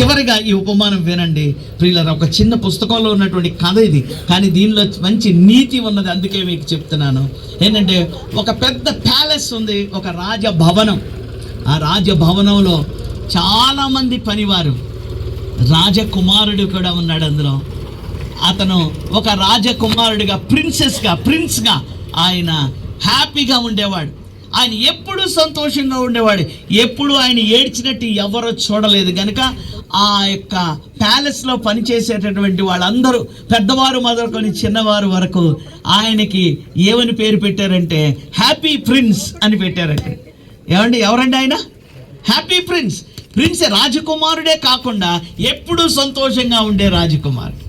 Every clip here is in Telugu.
చివరిగా ఈ ఉపమానం వినండి. ప్రియులరా ఒక చిన్న పుస్తకంలో ఉన్నటువంటి కథ ఇది. కానీ దీనిలో మంచి నీతి ఉన్నది అందుకే మీకు చెప్తున్నాను. ఏంటంటే ఒక పెద్ద ప్యాలెస్ ఉంది ఒక రాజభవనం. ఆ రాజభవనంలో చాలామంది పనివారు. రాజకుమారుడు కూడా ఉన్నాడు అందులో. అతను ఒక రాజకుమారుడిగా ప్రిన్సెస్గా ప్రిన్స్గా ఆయన హ్యాపీగా ఉండేవాడు. ఆయన ఎప్పుడు సంతోషంగా ఉండేవాడు. ఎప్పుడు ఆయన ఏడ్చినట్టు ఎవరో చూడలేదు. కనుక ఆ యొక్క ప్యాలెస్లో పనిచేసేటటువంటి వాళ్ళందరూ పెద్దవారు మొదలుకొని చిన్నవారు వరకు ఆయనకి ఏమని పేరు పెట్టారంటే హ్యాపీ ప్రిన్స్ అని పెట్టారంటే. ఏమండి ఎవరండి ఆయన? హ్యాపీ ప్రిన్స్ ప్రిన్స్ రాజకుమారుడే కాకుండా ఎప్పుడూ సంతోషంగా ఉండే రాజకుమారుడు.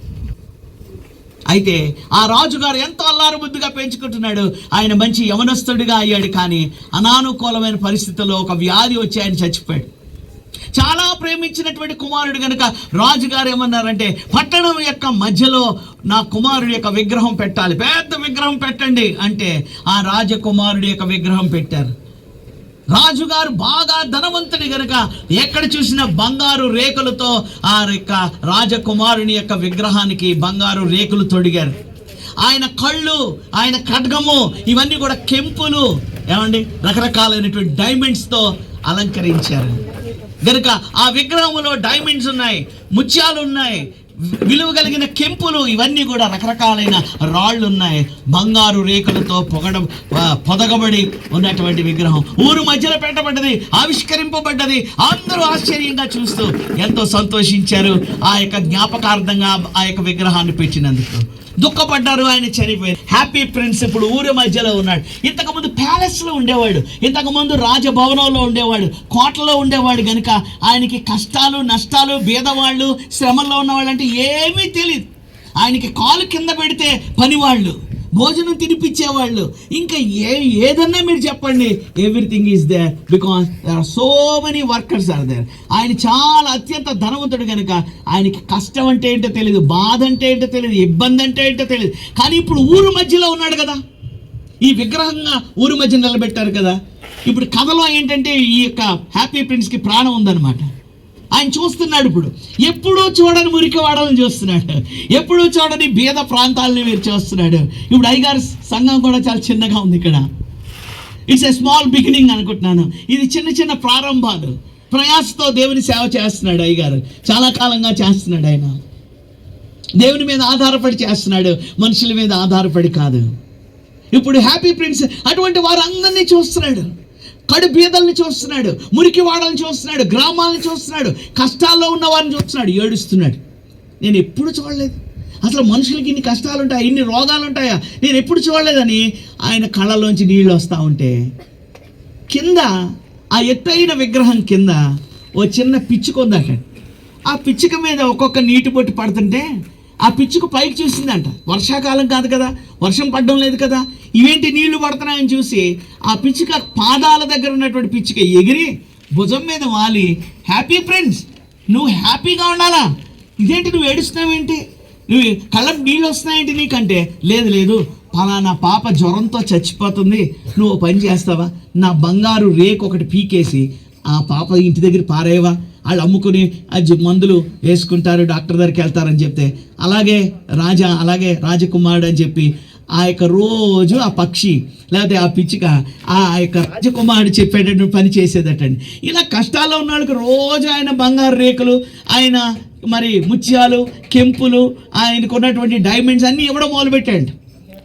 అయితే ఆ రాజుగారు ఎంతో అల్లారు ముద్దుగా పెంచుకుంటున్నాడు? ఆయన మంచి యవనస్తుడిగా అయ్యాడు కానీ అనానుకూలమైన పరిస్థితుల్లో ఒక వ్యాధి వచ్చి ఆయన చచ్చిపోయాడు. చాలా ప్రేమించినటువంటి కుమారుడు కనుక రాజుగారు ఏమన్నారంటే పట్టణం యొక్క మధ్యలో నా కుమారుడి యొక్క విగ్రహం పెట్టాలి పెద్ద విగ్రహం పెట్టండి అంటే ఆ రాజకుమారుడి యొక్క విగ్రహం పెట్టారు. రాజుగారు బాగా ధనవంతుడి గనుక ఎక్కడ చూసినా బంగారు రేకులతో ఆ యొక్క రాజకుమారుని యొక్క విగ్రహానికి బంగారు రేకులు తొడిగారు. ఆయన కళ్ళు ఆయన ఖడ్గము ఇవన్నీ కూడా కెంపులు ఏమండి? రకరకాలైనటువంటి డైమండ్స్తో అలంకరించారు. గనుక ఆ విగ్రహంలో డైమండ్స్ ఉన్నాయి ముత్యాలు ఉన్నాయి విలువ కలిగిన కెంపులు ఇవన్నీ కూడా రకరకాలైన రాళ్ళు ఉన్నాయి బంగారు రేకులతో పొగడ పొదగబడి ఉన్నటువంటి విగ్రహం. ఊరు మధ్యలో పెట్టబడ్డది ఆవిష్కరింపబడ్డది. అందరూ ఆశ్చర్యంగా చూస్తూ ఎంతో సంతోషించారు ఆ యొక్క జ్ఞాపకార్థంగా ఆ యొక్క విగ్రహాన్ని పెట్టినందుకు. దుఃఖపడ్డారు ఆయన చనిపోయారు. హ్యాపీ ప్రిన్స్ ఇప్పుడు ఊరి మధ్యలో ఉన్నాడు. ఇంతకుముందు ప్యాలెస్లో ఉండేవాడు. ఇంతకుముందు రాజభవనంలో ఉండేవాడు. కోటలో ఉండేవాడు కనుక ఆయనకి కష్టాలు నష్టాలు బీదవాళ్ళు శ్రమల్లో ఉన్నవాళ్ళు అంటే ఏమీ తెలియదు ఆయనకి కాలు కింద పెడితే పనివాళ్ళు. భోజనం తినిపించేవాళ్ళు. ఇంకా ఏ ఏదన్నా మీరు చెప్పండి. Everything is there because there are so many workers are there ఆయన చాలా అత్యంత ధనవంతుడు కనుక ఆయనకి కష్టం అంటే ఏంటో తెలియదు బాధ అంటే ఏంటో తెలియదు ఇబ్బంది అంటే ఏంటో తెలియదు కానీ ఇప్పుడు ఊరు మధ్యలో ఉన్నాడు కదా. ఈ విగ్రహంగా ఊరి మధ్య నిలబెట్టారు కదా. ఇప్పుడు కథలో ఏంటంటే ఈ యొక్క హ్యాపీ ప్రిన్స్కి ప్రాణం ఉందన్నమాట. ఆయన చూస్తున్నాడు ఇప్పుడు. ఎప్పుడూ చూడని మురికి వాడాలని చూస్తున్నాడు. ఎప్పుడూ చూడని బీద ప్రాంతాలని మీరు చూస్తున్నాడు. ఇప్పుడు అయ్యగారు సంఘం కూడా చాలా చిన్నగా ఉంది ఇక్కడ. ఇట్స్ ఎ స్మాల్ బిగినింగ్ అనుకుంటున్నాను. ఇది చిన్న చిన్న ప్రారంభాలు. ప్రయాసతో దేవుని సేవ చేస్తున్నాడు అయ్యగారు. చాలా కాలంగా చేస్తున్నాడు ఆయన. దేవుని మీద ఆధారపడి చేస్తున్నాడు. మనుషుల మీద ఆధారపడి కాదు. ఇప్పుడు హ్యాపీ ప్రిన్స్ అటువంటి వారందరినీ చూస్తున్నాడు. కడు బీదల్ని చూస్తున్నాడు మురికి వాడల్ని చూస్తున్నాడు గ్రామాలను చూస్తున్నాడు కష్టాల్లో ఉన్న వారిని చూస్తున్నాడు ఏడుస్తున్నాడు. నేను ఎప్పుడు చూడలేదు. అసలు మనుషులకి ఇన్ని కష్టాలు ఉంటాయా ఇన్ని రోగాలు ఉంటాయా నేను ఎప్పుడు చూడలేదని ఆయన కళ్ళలోంచి నీళ్ళు వస్తూ ఉంటే కింద ఆ ఎత్తైన విగ్రహం కింద ఓ చిన్న పిచ్చుక ఉందట. ఆ పిచ్చుక మీద ఒక్కొక్క నీటి బొట్టు పడుతుంటే ఆ పిచ్చుక పైకి చూసిందంట. వర్షాకాలం కాదు కదా వర్షం పడడం లేదు కదా ఇవేంటి నీళ్ళు పడుతున్నాయని చూసి ఆ పిచ్చుక పాదాల దగ్గర ఉన్నటువంటి పిచ్చుక ఎగిరి భుజం మీద వాలి హ్యాపీ ఫ్రెండ్స్ నువ్వు హ్యాపీగా ఉండాలా? ఇదేంటి నువ్వు ఏడుస్తున్నావేంటి? నువ్వు కళ్ళకు నీళ్ళు వస్తున్నాయేంటి నీకంటే? లేదు లేదు పలానా పాప జ్వరంతో చచ్చిపోతుంది. నువ్వు పని చేస్తావా? నా బంగారు రేకు ఒకటి పీకేసి ఆ పాప ఇంటి దగ్గర పారేవా వాళ్ళు అమ్ముకుని అది మందులు వేసుకుంటారు డాక్టర్ దగ్గరికి వెళ్తారని చెప్తే. అలాగే రాజా అలాగే రాజకుమారుడు అని చెప్పి ఆ యొక్క రోజు ఆ పక్షి లేకపోతే ఆ పిచ్చిక ఆ యొక్క రాజకుమారుడు చెప్పేటట్టు పని చేసేదటండి. ఇలా కష్టాల్లో ఉన్న వాళ్ళకి రోజు ఆయన బంగారు రేకులు ఆయన మరి ముత్యాలు కెంపులు ఆయనకు ఉన్నటువంటి డైమండ్స్ అన్నీ ఇవ్వడం మొదలుపెట్టాడు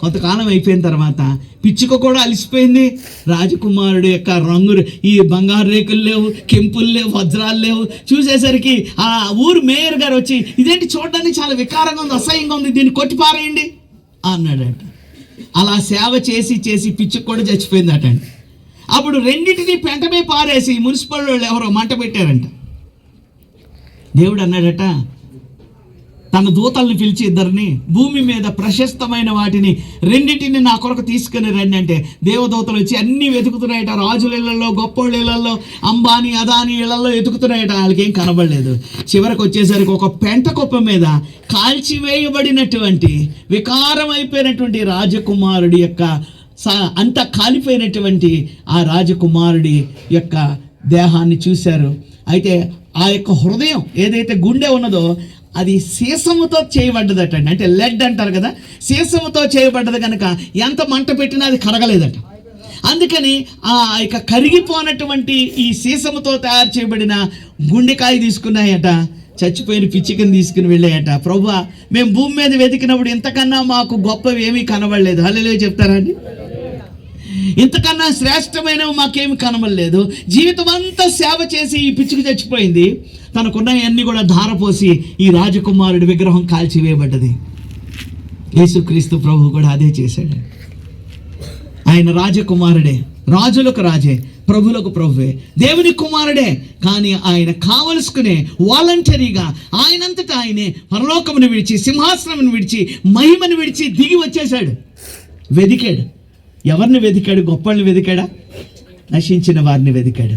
కొంతకాలం అయిపోయిన తర్వాత పిచ్చుక కూడా అలసిపోయింది. రాజకుమారుడు యొక్క రంగులు ఈ బంగారు రేకులు లేవు కెంపులు లేవు వజ్రాలు లేవు. చూసేసరికి ఆ ఊరు మేయర్ గారు వచ్చి ఇదేంటి చూడడానికి చాలా వికారంగా ఉంది అసహ్యంగా ఉంది దీన్ని కొట్టిపారేయండి అన్నాడట. అలా సేవ చేసి చేసి పిచ్చుకు కూడా చచ్చిపోయిందట. అప్పుడు రెండింటినీ పెంటమే పారేసి మున్సిపల్ వాళ్ళు ఎవరో మంట పెట్టారంట. దేవుడు అన్నాడట తన దూతల్ని పిలిచి ఇద్దరిని భూమి మీద ప్రశస్తమైన వాటిని రెండింటిని నా కొరకు తీసుకుని రండి అంటే దేవదూతలు వచ్చి అన్ని వెతుకుతున్నాయట. రాజుల ఇళ్ళలో గొప్పోళ్ళ ఇళ్ళలో అంబానీ అదాని ఇళ్ళలో వెతుకుతున్నాయట. వాళ్ళకేం కనబడలేదు. చివరికి వచ్చేసరికి ఒక పెంట కుప్ప మీద కాల్చివేయబడినటువంటి వికారమైపోయినటువంటి రాజకుమారుడి యొక్క స- అంత కాలిపోయినటువంటి ఆ రాజకుమారుడి యొక్క దేహాన్ని చూశారు. అయితే ఆ యొక్క హృదయం ఏదైతే గుండె ఉన్నదో అది సీసముతో చేయబడ్డదట అండి అంటే లెడ్ అంటారు కదా సీసముతో చేయబడ్డది కనుక ఎంత మంట పెట్టినా అది కరగలేదట. అందుకని ఆ యొక్క కరిగిపోనటువంటి ఈ సీసముతో తయారు చేయబడిన గుండెకాయ తీసుకున్నాయట చచ్చిపోయిన పిచ్చికని తీసుకుని వెళ్ళాయట. ప్రభు మేము భూమి మీద వెతికినప్పుడు ఇంతకన్నా మాకు గొప్పవి ఏమీ కనబడలేదు. హలో చెప్తారా అండి? ఇంతకన్నా శ్రేష్టమైనవి మాకేమి కనబడలేదు. జీవితం అంతా సేవ చేసి ఈ పిచ్చుకు చచ్చిపోయింది. తనకున్నవన్నీ కూడా ధారపోసి ఈ రాజకుమారుడి విగ్రహం కాల్చివేయబడ్డది. యేసుక్రీస్తు ప్రభు కూడా అదే చేశాడు. ఆయన రాజకుమారుడే రాజులకు రాజే ప్రభులకు ప్రభువే దేవుని కుమారుడే. కానీ ఆయన కావలసుకునే వాలంటరీగా ఆయనంతటా ఆయనే పరలోకమును విడిచి సింహాసనమును విడిచి మహిమను విడిచి దిగి వచ్చేశాడు. వెదికాడు. ఎవరిని వెదికాడు? గొప్పల్ని వెతికాడా నశించిన వారిని వెదికాడు.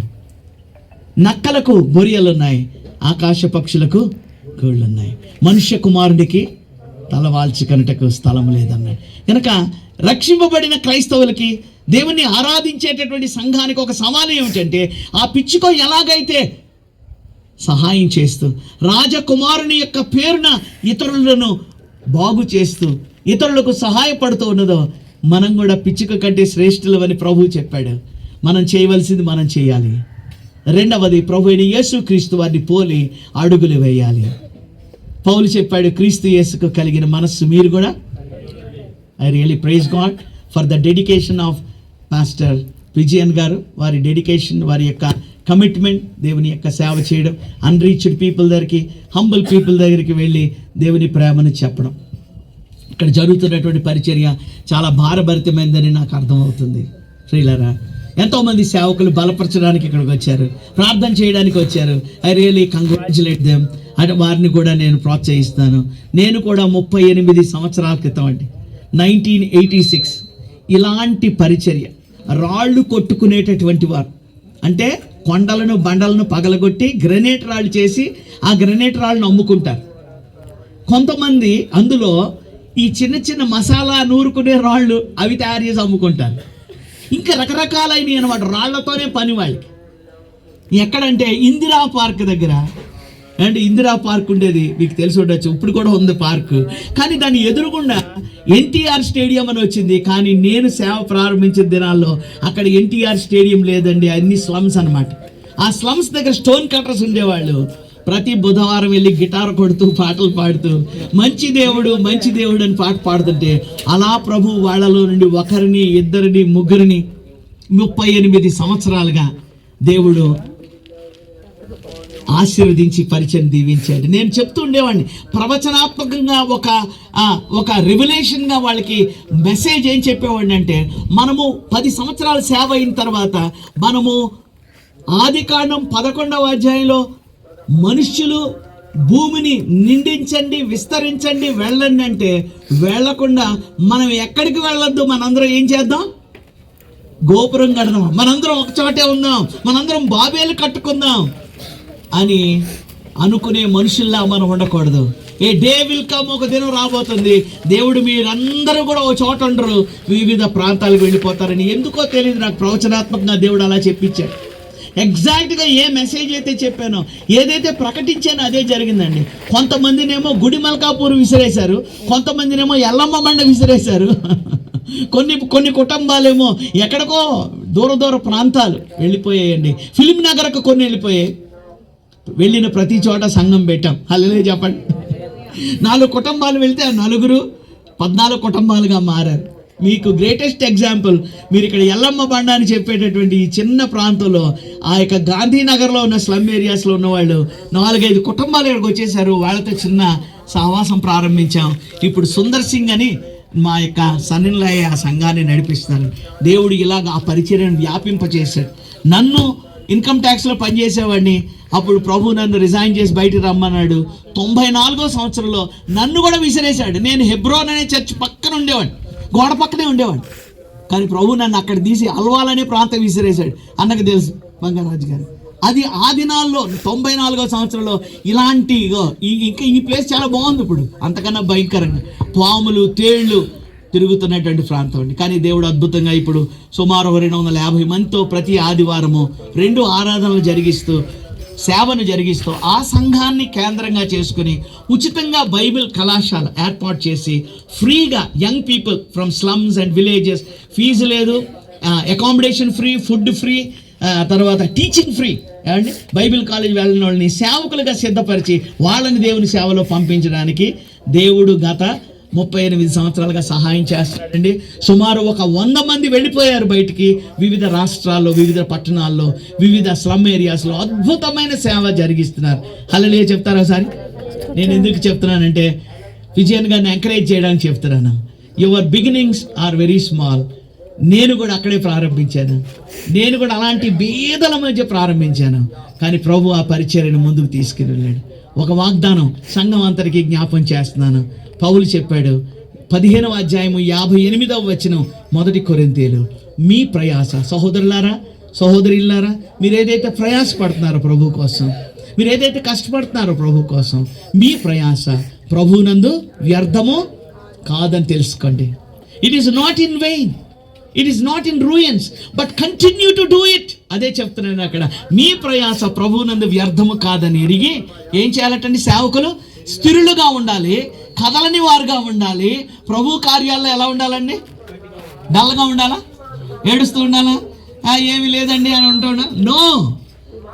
నక్కలకు బొరియలున్నాయి ఆకాశ పక్షులకు గోళ్ళున్నాయి మనుష్య కుమారుడికి తలవాల్చి కనుటకు స్థలం లేదన్నాడు. కనుక రక్షింపబడిన క్రైస్తవులకి దేవుణ్ణి ఆరాధించేటటువంటి సంఘానికి ఒక సవాలు ఏమిటంటే ఆ పిచ్చుకో ఎలాగైతే సహాయం చేస్తూ రాజకుమారుని యొక్క పేరున ఇతరులను బాగు చేస్తూ ఇతరులకు సహాయపడుతూ ఉన్నదో మనం కూడా పిచ్చుక కంటే శ్రేష్ఠులవని ప్రభువు చెప్పాడు. మనం చేయవలసింది మనం చేయాలి. రెండవది ప్రభు అయిన యేసు క్రీస్తు వారిని పోలి అడుగులు వేయాలి. పౌలు చెప్పాడు క్రీస్తు యేసుకు కలిగిన మనస్సు మీరు కూడా? I really praise God for the dedication of pastor Vijayan garu. వారి డెడికేషన్ వారి యొక్క కమిట్మెంట్ దేవుని యొక్క సేవ చేయడం. అన్రీచ్డ్ పీపుల్ దగ్గరికి హంబుల్ పీపుల్ దగ్గరికి వెళ్ళి దేవుని ప్రేమను చెప్పడం. ఇక్కడ జరుగుతున్నటువంటి పరిచర్య చాలా భారభరితమైందని నాకు అర్థమవుతుంది. శ్రీలరా ఎంతోమంది సేవకులు బలపరచడానికి ఇక్కడికి వచ్చారు ప్రార్థన చేయడానికి వచ్చారు. I really congratulate them. అంటే వారిని కూడా నేను ప్రోత్సహిస్తాను. నేను కూడా ముప్పై ఎనిమిది సంవత్సరాల క్రితం అండి నైన్టీన్ ఎయిటీ సిక్స్. ఇలాంటి పరిచర్య రాళ్ళు కొట్టుకునేటటువంటి వారు. అంటే కొండలను బండలను పగలగొట్టి గ్రెనేట్ రాళ్ళు చేసి ఆ గ్రెనేట్ రాళ్ళను అమ్ముకుంటారు కొంతమంది అందులో ఈ చిన్న చిన్న మసాలా నూరుకునే రాళ్ళు అవి తయారు చేసి అమ్ముకుంటారు. ఇంకా రకరకాలైనవి అనమాట రాళ్ళతోనే పని వాళ్ళకి. ఎక్కడంటే ఇందిరా పార్క్ దగ్గర. అండ్ ఇందిరా పార్క్ ఉండేది మీకు తెలిసి ఉండొచ్చు ఇప్పుడు కూడా ఉంది పార్క్. కానీ దాని ఎదురుగుండా ఎన్టీఆర్ స్టేడియం అని వచ్చింది. కానీ నేను సేవ ప్రారంభించిన దినాల్లో అక్కడ ఎన్టీఆర్ స్టేడియం లేదండి అన్ని స్లమ్స్ అనమాట ఆ స్లమ్స్ దగ్గర స్టోన్ కట్టర్స్ ఉండేవాళ్ళు. ప్రతి బుధవారం వెళ్ళి గిటార్ కొడుతూ పాటలు పాడుతూ మంచి దేవుడు మంచి దేవుడు అని పాట పాడుతుంటే అలా ప్రభు వాళ్ళలో నుండి ఒకరిని ఇద్దరిని ముగ్గురిని ముప్పై ఎనిమిది సంవత్సరాలుగా దేవుడు ఆశీర్వదించి పరిచయం దీవించాడు. నేను చెప్తూ ఉండేవాడిని ప్రవచనాత్మకంగా ఒక ఒక రెవల్యూషన్గా వాళ్ళకి మెసేజ్ ఏం చెప్పేవాడిని అంటే మనము పది సంవత్సరాల సేవ అయిన తర్వాత మనము ఆది కాండం పదకొండవ అధ్యాయంలో మనుష్యులు భూమిని నిండించండి విస్తరించండి వెళ్ళండి అంటే వెళ్ళకుండా మనం ఎక్కడికి వెళ్ళొద్దు? మనందరం ఏం చేద్దాం? గోపురం కడదాం. మనందరం ఒక చోటే ఉందాం. మనందరం బాబేలు కట్టుకుందాం అని అనుకునే మనుషుల్లా మనం ఉండకూడదు. ఏ డే విల్ కమ్ ఒక దినం రాబోతుంది. దేవుడు మీరందరూ కూడా ఒక చోట ఉండరు. వివిధ ప్రాంతాలకు వెళ్ళిపోతారని. ఎందుకో తెలియదు నాకు ప్రవచనాత్మకంగా దేవుడు అలా చెప్పించాడు. ఎగ్జాక్ట్గా ఏ మెసేజ్ అయితే చెప్పానో ఏదైతే ప్రకటించానో అదే జరిగిందండి. కొంతమందినేమో గుడి మల్కాపూర్ విసిరేశారు కొంతమందినేమో ఎల్లమ్మ మండ విసిరేశారు. కొన్ని కొన్ని కుటుంబాలేమో ఎక్కడికో దూర దూర ప్రాంతాలు వెళ్ళిపోయాయండి. ఫిలిం నగరకు కొన్ని వెళ్ళిపోయాయి. వెళ్ళిన ప్రతి చోట సంఘం పెట్టాం. అల్లలే చెప్పండి. నాలుగు కుటుంబాలు వెళ్తే ఆ నలుగురు పద్నాలుగు కుటుంబాలుగా మారారు. మీకు గ్రేటెస్ట్ ఎగ్జాంపుల్ మీరు ఇక్కడ ఎల్లమ్మ బండ అని చెప్పేటటువంటి ఈ చిన్న ప్రాంతంలో ఆ యొక్క గాంధీనగర్లో ఉన్న స్లమ్ ఏరియాస్లో ఉన్న వాళ్ళు నాలుగైదు కుటుంబాలు ఇక్కడికి వచ్చేసారు. వాళ్ళతో చిన్న సహవాసం ప్రారంభించాం. ఇప్పుడు సుందర్ సింగ్ అని మా యొక్క సన్నిలయ ఆ సంఘాన్ని నడిపిస్తున్నారు దేవుడు ఇలాగ ఆ పరిచర్యను వ్యాపింపచేశాడు. నన్ను ఇన్కమ్ ట్యాక్స్లో పనిచేసేవాడిని. అప్పుడు ప్రభు నన్ను రిజైన్ చేసి బయటికి రమ్మన్నాడు. తొంభై నాలుగో సంవత్సరంలో నన్ను కూడా విసిరేశాడు. నేను హెబ్రోన్ అనే చర్చ్ పక్కన ఉండేవాడిని. గోడ పక్కనే ఉండేవాడు. కానీ ప్రభు నన్ను అక్కడ తీసి అల్వాలనే ప్రాంతం విసిరేశాడు. అన్నకు తెలుసు బంగారాజు గారు అది ఆ దినాల్లో తొంభై నాలుగో సంవత్సరంలో ఇలాంటి ఈ- ఇంకా ఈ ప్లేస్ చాలా బాగుంది ఇప్పుడు. అంతకన్నా భయంకరంగా. పాములు తేళ్ళు తిరుగుతున్నటువంటి ప్రాంతం అండి. కానీ దేవుడు అద్భుతంగా ఇప్పుడు సుమారు రెండు వందల యాభై మందితో ప్రతి ఆదివారము రెండు ఆరాధనలు జరిగిస్తూ సేవను జరిగిస్తూ ఆ సంఘాన్ని కేంద్రంగా చేసుకుని ఉచితంగా బైబిల్ కళాశాల ఏర్పాటు చేసి ఫ్రీగా young people from slums and villages fees లేదు అకామిడేషన్ ఫ్రీ ఫుడ్ ఫ్రీ తర్వాత teaching free. And Bible college వెళ్ళిన వాళ్ళని సేవకులుగా సిద్ధపరిచి వాళ్ళని దేవుని సేవలో పంపించడానికి దేవుడు గత ముప్పై ఎనిమిది సంవత్సరాలుగా సహాయం చేస్తున్నాడండి. సుమారు ఒక వంద మంది వెళ్ళిపోయారు బయటికి. వివిధ రాష్ట్రాల్లో వివిధ పట్టణాల్లో వివిధ స్లమ్ ఏరియాస్లో అద్భుతమైన సేవ జరిగిస్తున్నారు. హలలియ చెప్తారా సార్ నేను ఎందుకు చెప్తున్నానంటే విజయన్ గారిని ఎంకరేజ్ చేయడానికి చెప్తున్నాను. Your beginnings are very small నేను కూడా అక్కడే ప్రారంభించాను. నేను కూడా అలాంటి బీదల మధ్య ప్రారంభించాను. కానీ ప్రభు ఆ పరిచర్యను ముందుకు తీసుకెళ్ళాడు. ఒక వాగ్దానం సంఘం అంతరికి జ్ఞాపం చేస్తున్నాను. పౌలు చెప్పాడు పదిహేనవ అధ్యాయము యాభై ఎనిమిదవ వచనం మొదటి కొరింతేలు మీ ప్రయాస సహోదరులారా సహోదరులారా మీరు ఏదైతే ప్రయాసపడుతున్నారో ప్రభు కోసం మీరు ఏదైతే కష్టపడుతున్నారో ప్రభు కోసం మీ ప్రయాస ప్రభునందు వ్యర్థమో కాదని తెలుసుకోండి. It is not in vain it is not in ruins but continue to do it అదే చెప్తున్నాను అక్కడ. మీ ప్రయాస ప్రభువునందు వ్యర్థము కాదని ఎరిగి ఏం చేయాలటండి సేవకులు? స్థిరులుగా ఉండాలి కదలని వారుగా ఉండాలి. ప్రభు కార్యాల్లో ఎలా ఉండాలండి? డల్గా ఉండాలా? ఏడుస్తూ ఉండాలా? ఏమి ఏమీ లేదండి అని ఉంటున్నా నో!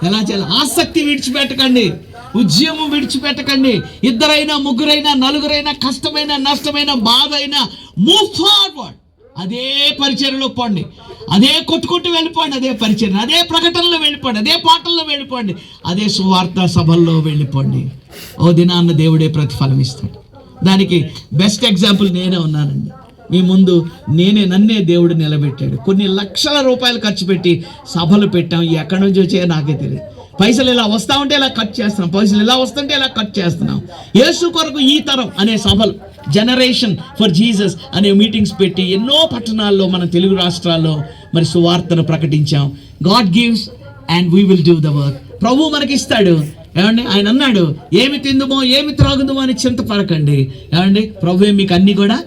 ఎలా చేయాలి? ఆసక్తి విడిచిపెట్టకండి. ఉద్యమం విడిచిపెట్టకండి. ఇద్దరైనా ముగ్గురైనా నలుగురైనా కష్టమైన నష్టమైన బాధ అయినా మూవ్ ఫార్వర్డ్ అదే పరిచయలో పోండి. అదే కొట్టుకుంటూ వెళ్ళిపోండి అదే పరిచయం అదే ప్రకటనలో వెళ్ళిపోండి అదే పాటల్లో వెళ్ళిపోండి అదే సువార్త సభల్లో వెళ్ళిపోండి. ఓ దినాన్న దేవుడే ప్రతిఫలం ఇస్తాడు. దానికి బెస్ట్ ఎగ్జాంపుల్ నేనే ఉన్నానండి. మీ ముందు నేనే నన్నే దేవుడు నిలబెట్టాడు. కొన్ని లక్షల రూపాయలు ఖర్చు పెట్టి సభలు పెట్టాం. ఎక్కడి నుంచి వచ్చాయో నాకే తెలియదు. పైసలు ఇలా వస్తా ఉంటే ఇలా కట్ చేస్తున్నాం. పైసలు ఇలా వస్తుంటే ఇలా కట్ చేస్తున్నాం. యేసు కొరకు ఈ తరం అనే సభలు జనరేషన్ ఫర్ జీసస్ అనే మీటింగ్స్ పెట్టి ఎన్నో పట్టణాల్లో మన తెలుగు రాష్ట్రాల్లో మరి సువార్తను ప్రకటించాం. God gives and we will do the work ప్రభు మనకి ఇస్తాడు ఏమండి? ఆయన అన్నాడు ఏమి తిందుమో ఏమి త్రాగుదుమో అని చింతపడకండి ఏమండి? ప్రభు మీకు అన్ని కూడా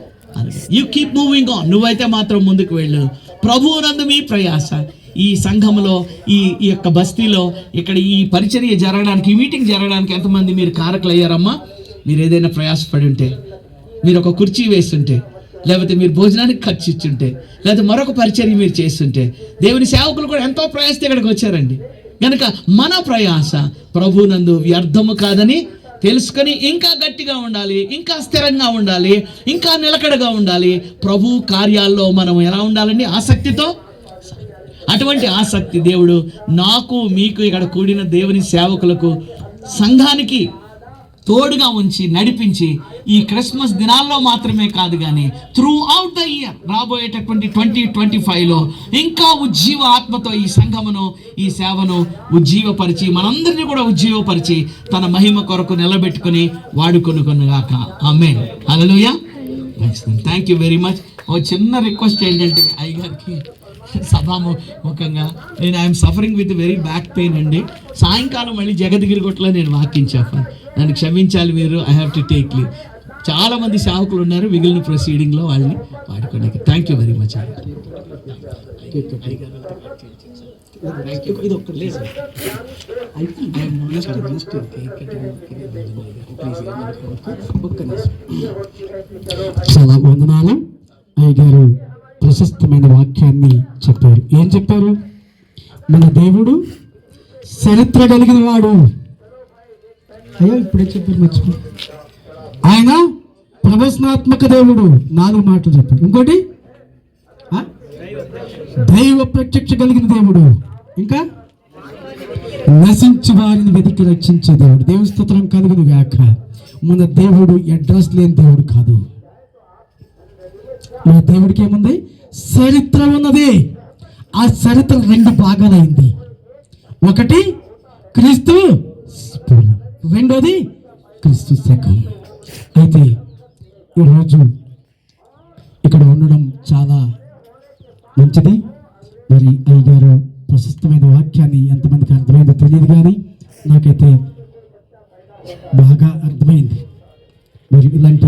యూ కీప్ మూవింగ్ ఆన్ నువ్వైతే మాత్రం ముందుకు వెళ్ళు. ప్రభువునందు మీ ప్రయాస. ఈ సంఘంలో ఈ ఈ యొక్క బస్తీలో ఇక్కడ ఈ పరిచర్య జరగడానికి ఈ మీటింగ్ జరగడానికి ఎంతమంది మీరు కారకులు అయ్యారమ్మా మీరు ఏదైనా ప్రయాసపడి ఉంటే మీరు ఒక కుర్చీ వేస్తుంటే లేకపోతే మీరు భోజనానికి ఖర్చు ఇచ్చుంటే లేకపోతే మరొక పరిచర్య మీరు చేస్తుంటే దేవుని సేవకులు కూడా ఎంతో ప్రయాసతో ఇక్కడికి వచ్చారండి. కనుక మన ప్రయాస ప్రభునందు వ్యర్థము కాదని తెలుసుకొని ఇంకా గట్టిగా ఉండాలి ఇంకా స్థిరంగా ఉండాలి ఇంకా నిలకడగా ఉండాలి. ప్రభు కార్యాల్లో మనం ఎలా ఉండాలండి? ఆసక్తితో అటువంటి ఆసక్తి దేవుడు నాకు మీకు ఇక్కడ కూడిన దేవుని సేవకులకు సంఘానికి తోడుగా ఉంచి నడిపించి ఈ క్రిస్మస్ దినాల్లో మాత్రమే కాదు కానీ త్రూ అవుట్ ద ఇయర్ రాబోయేటటువంటి ట్వంటీ ట్వంటీ ఫైవ్లో ఇంకా ఉజ్జీవ ఆత్మతో ఈ సంఘమును ఈ సేవను ఉజ్జీవపరిచి మనందరినీ కూడా ఉజ్జీవపరిచి తన మహిమ కొరకు నిలబెట్టుకుని వాడుకొనుకొనుగాక. ఆమె అలలుయా థ్యాంక్ యూ వెరీ మచ్ ఓ చిన్న రిక్వెస్ట్ ఏంటంటే అయ్యగారికి సభాముఖంగా. నేను I'm suffering with very back pain అండి. సాయంకాలం మళ్ళీ జగద్గిరి కొట్లో నేను వాకింగ్ చెప్పాను నన్ను క్షమించాలి మీరు I have to take leave. చాలా మంది సేవకులు ఉన్నారు మిగిలిన ప్రొసీడింగ్లో వాళ్ళని వాడుకోండి. థ్యాంక్ యూ వెరీ మచ్ చాలా వందనాలు అయ్యగారు ప్రశస్తమైన వాక్యాన్ని చెప్పారు. ఏం చెప్పారు? మన దేవుడు చరిత్ర కలిగిన వాడు. అయ్యో ఇప్పుడే చెప్పారు మర్చిపో ఆయన ప్రవచనాత్మక దేవుడు. నాలుగు మాటలు చెప్పారు. ఇంకోటి? ఆ? దైవ ప్రత్యక్ష కలిగిన దేవుడు. ఇంకా? నశించి వారిని వెతికి రక్షించే దేవుడు. దేవుని స్తోత్రం కలుగును గాక. మన దేవుడు అడ్రస్ లేని దేవుడు కాదు. మన దేవుడికి ఏముంది? చరిత్ర ఉన్నది. ఆ చరిత్ర రెండు భాగాలైంది. ఒకటి క్రీస్తు రెండోది క్రీస్తు శకం. అయితే ఈరోజు ఇక్కడ ఉండడం చాలా మంచిది. మరి అయ్యగారు ప్రశస్తమైన వాక్యాన్ని ఎంతమందికి అర్థమైందో తెలియదు కానీ నాకైతే బాగా అర్థమైంది. మరి ఇలాంటి